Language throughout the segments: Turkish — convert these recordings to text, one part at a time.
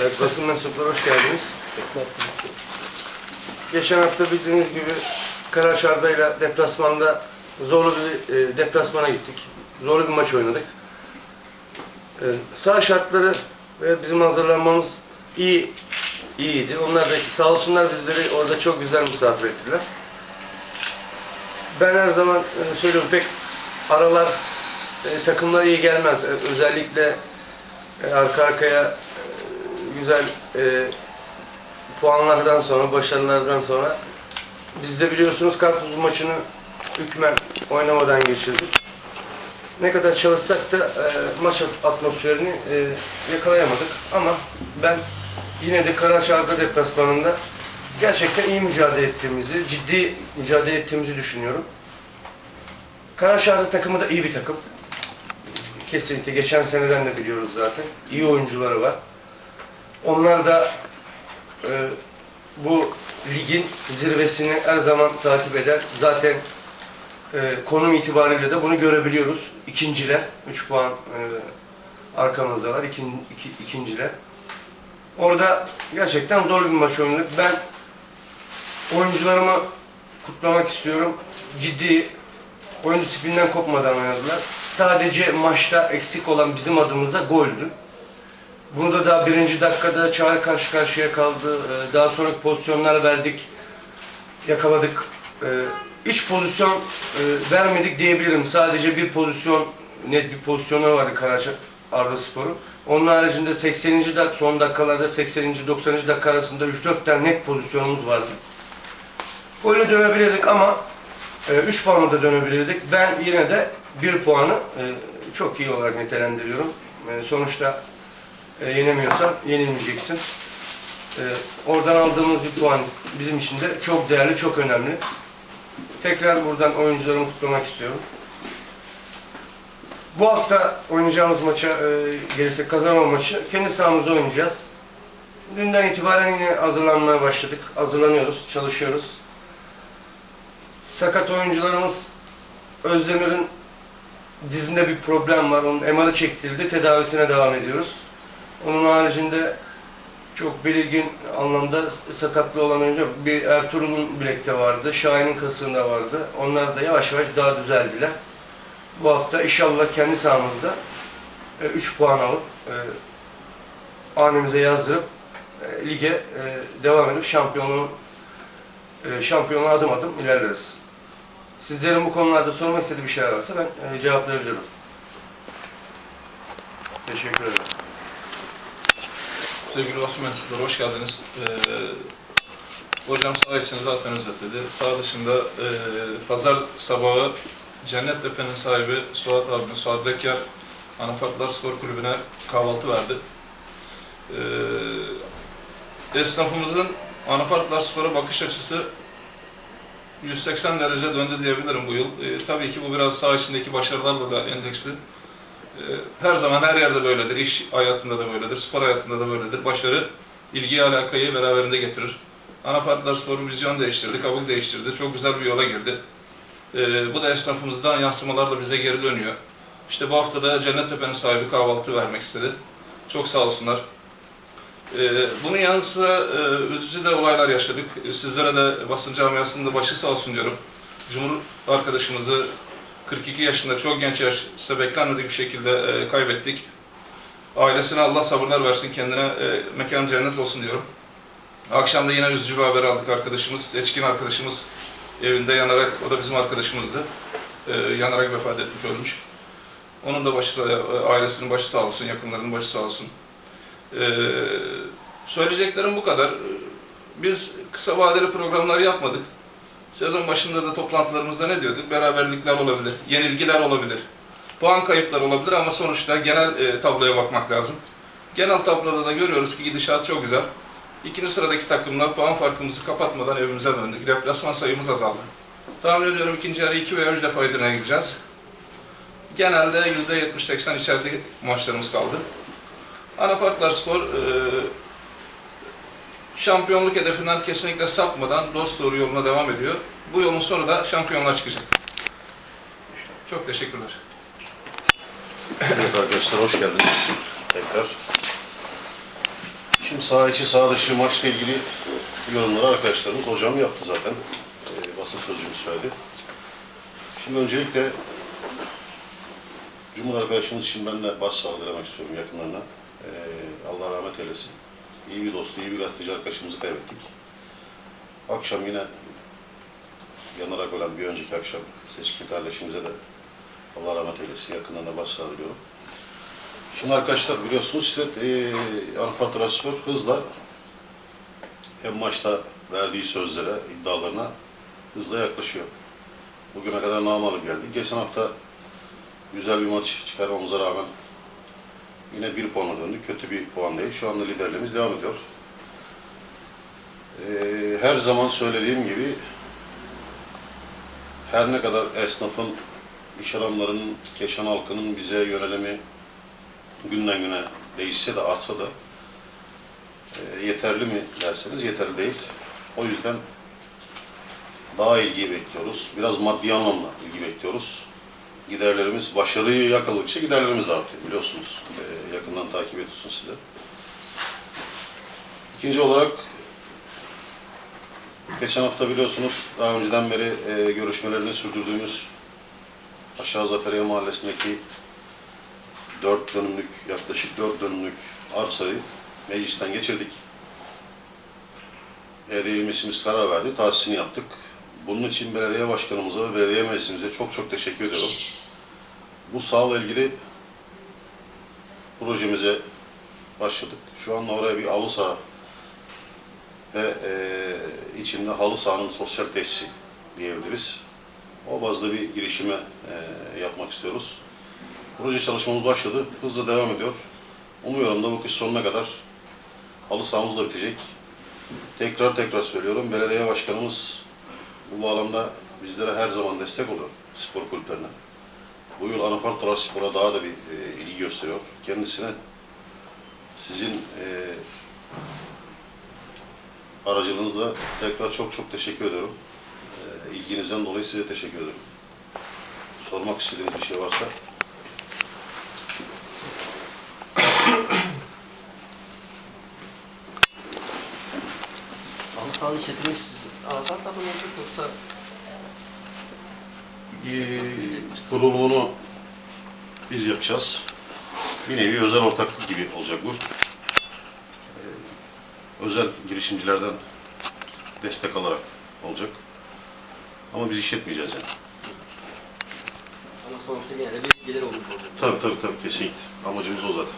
Evet, basın mensupları hoş geldiniz. Geçen hafta bildiğiniz gibi Karaşar'da ile deplasmanda zorlu bir e, deplasmana gittik. Zorlu bir maç oynadık. E, sağ şartları ve bizim hazırlanmamız iyi iyiydi. Onlar da sağ olsunlar bizleri orada çok güzel misafir ettiler. Ben her zaman e, söylüyorum pek aralar e, takımlara iyi gelmez. E, özellikle e, arka arkaya güzel e, puanlardan sonra, başarılardan sonra biz de biliyorsunuz Karpuz maçını hükmen oynamadan geçirdik. Ne kadar çalışsak da e, maç atmosferini e, yakalayamadık ama ben yine de Karaşar'da deplasmanında gerçekten iyi mücadele ettiğimizi, ciddi mücadele ettiğimizi düşünüyorum. Karaşar'da takımı da iyi bir takım. Kesinlikle geçen seneden de biliyoruz zaten. İyi oyuncuları var. Onlar da e, bu ligin zirvesini her zaman takip eder. Zaten e, konum itibariyle de bunu görebiliyoruz. İkinciler, 3 puan e, arkamızdalar, ikin, iki, ikinciler. Orada gerçekten zor bir maç oynadık. Ben oyuncularımı kutlamak istiyorum. Ciddi oyun disiplinden kopmadan oynadılar. Sadece maçta eksik olan bizim adımıza goldü. Bunu da birinci dakikada Çağrı karşı karşıya kaldı. Ee, Daha sonraki pozisyonlar verdik, yakaladık. Ee, Hiç pozisyon e, vermedik diyebilirim. Sadece bir pozisyon, net bir pozisyonu vardı Karaca Arda Spor'un. Onun haricinde 80. dakika, son dakikalarda 80. 90. dakika arasında 3-4 tane net pozisyonumuz vardı. Golü dönebilirdik ama 3 puanla da dönebilirdik. Ben yine de 1 puanı e, çok iyi olarak nitelendiriyorum. E, Sonuçta e, yenemiyorsan yenilmeyeceksin. E, oradan aldığımız bir puan bizim için de çok değerli, çok önemli. Tekrar buradan oyuncularımı kutlamak istiyorum. Bu hafta oynayacağımız maça e, gelirsek kazanma maçı kendi sahamızda oynayacağız. Dünden itibaren yine hazırlanmaya başladık. Hazırlanıyoruz, çalışıyoruz. Sakat oyuncularımız Özdemir'in dizinde bir problem var. Onun MR'ı çektirildi. Tedavisine devam ediyoruz. Onun haricinde çok belirgin anlamda sakatlı olan oyuncu bir Ertuğrul'un bilekte vardı. Şahin'in kasığında vardı. Onlar da yavaş yavaş daha düzeldiler. Bu hafta inşallah kendi sahamızda 3 puan alıp e, hanemize yazdırıp e, lige e, devam edip şampiyonluğun e, şampiyonluğa adım adım ilerleriz. Sizlerin bu konularda sormak istediği bir şeyler varsa ben e, cevaplayabilirim. Teşekkür ederim. Sevgili basın mensupları hoş geldiniz. Ee, hocam sağ için zaten özetledi. Sağ dışında e, pazar sabahı Cennettepe'nin sahibi Suat abimiz, Suat Bekker, Anafartlar Spor Kulübü'ne kahvaltı verdi. Ee, esnafımızın Anafartlar Spor'a bakış açısı 180 derece döndü diyebilirim bu yıl. Ee, tabii ki bu biraz sağ içindeki başarılarla da endeksli. Ee, Her zaman her yerde böyledir. İş hayatında da böyledir, spor hayatında da böyledir. Başarı ilgiyi, alakayı beraberinde getirir. Anafartlar Spor'un vizyon değiştirdi, kabul değiştirdi. Çok güzel bir yola girdi. Ee, bu da esnafımızdan yansımalar da bize geri dönüyor. İşte bu hafta da Cennettepe'nin sahibi kahvaltı vermek istedi. Çok sağ olsunlar. Ee, bunun yanı sıra e, üzücü de olaylar yaşadık. Sizlere de basın camiasında başı sağ olsun diyorum. Cumhur arkadaşımızı 42 yaşında çok genç yaşta beklenmedik bir şekilde e, kaybettik. Ailesine Allah sabırlar versin, kendine e, mekan cennet olsun diyorum. Akşam da yine üzücü bir haber aldık arkadaşımız, seçkin arkadaşımız evinde yanarak, o da bizim arkadaşımızdı. E, yanarak vefat etmiş ölmüş. Onun da başı, sağ- ailesinin başı sağ olsun, yakınlarının başı sağ olsun. E, söyleyeceklerim bu kadar. Biz kısa vadeli programlar yapmadık. Sezon başında da toplantılarımızda ne diyorduk? Beraberlikler olabilir, yenilgiler olabilir, puan kayıpları olabilir ama sonuçta genel e, tabloya bakmak lazım. Genel tabloda da görüyoruz ki gidişat çok güzel. İkinci sıradaki takımla puan farkımızı kapatmadan evimize döndük. Deplasman sayımız azaldı. Tahmin ediyorum ikinci yarı iki veya üç defa Edirne'ye gideceğiz. Genelde %70-80 içeride maçlarımız kaldı. Anafartlar Spor e, şampiyonluk hedefinden kesinlikle sapmadan dost doğru yoluna devam ediyor. Bu yolun sonu da şampiyonlar çıkacak. Çok teşekkürler. Evet arkadaşlar hoş geldiniz tekrar. Şimdi saha içi saha dışı maçla ilgili yorumları arkadaşlarımız hocam yaptı zaten. Ee, basın sözcüğümüz söyledi. Şimdi öncelikle Cumhur arkadaşımız için ben de başsağlığı dilemek istiyorum yakınlarına. Ee, Allah rahmet eylesin. İyi bir dostu, iyi bir gazeteci arkadaşımızı kaybettik. Akşam yine yanarak ölen bir önceki akşam seçkin kardeşimize de Allah rahmet eylesin. Yakınlarına başsağlığı diliyorum. Şimdi arkadaşlar biliyorsunuz işte e, Anfar Trabzonspor hızla en maçta verdiği sözlere, iddialarına hızla yaklaşıyor. Bugüne kadar namalı geldi. Geçen hafta güzel bir maç çıkarmamıza rağmen yine bir puana döndük. Kötü bir puan değil. Şu anda liderliğimiz devam ediyor. E, her zaman söylediğim gibi her ne kadar esnafın, iş adamlarının, Keşan halkının bize yönelimi günden güne değişse de artsa da e, yeterli mi derseniz yeterli değil. O yüzden daha ilgi bekliyoruz. Biraz maddi anlamda ilgi bekliyoruz. Giderlerimiz, başarıyı yakaladıkça giderlerimiz de artıyor biliyorsunuz. E, yakından takip ediyorsunuz size. İkinci olarak geçen hafta biliyorsunuz daha önceden beri e, görüşmelerini sürdürdüğümüz Aşağı Zaferiye Mahallesi'ndeki 4 dönümlük, yaklaşık 4 dönümlük arsayı meclisten geçirdik. Belediye meclisimiz karar verdi, tahsisini yaptık. Bunun için belediye başkanımıza ve belediye meclisimize çok çok teşekkür ediyorum. Bu sahalı ilgili projemize başladık. Şu anda oraya bir halı saha ve e, içinde halı sahanın sosyal tesisi diyebiliriz. O bazda bir girişime e, yapmak istiyoruz. Proje çalışmamız başladı. Hızla devam ediyor. Umuyorum da bu kış sonuna kadar halı sahamız da bitecek. Tekrar tekrar söylüyorum. Belediye başkanımız bu bağlamda bizlere her zaman destek oluyor spor kulüplerine. Bu yıl Anafar Trabzonspor'a daha da bir e, ilgi gösteriyor. Kendisine sizin e, aracılığınızla tekrar çok çok teşekkür ediyorum. E, ilginizden dolayı size teşekkür ederim. Sormak istediğiniz bir şey varsa Sahanın işletilmiş Ankara'da mı olacak yoksa Ee, kurulumunu biz yapacağız. Bir nevi özel ortaklık gibi olacak bu. Ee, özel girişimcilerden destek alarak olacak. Ama biz işletmeyeceğiz yani. ama sonuçta gene de bir gelir olmuş olacak. Tabii tabii tabii kesinlikle. Amacımız o zaten.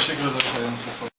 Teşekkür ederiz. Biz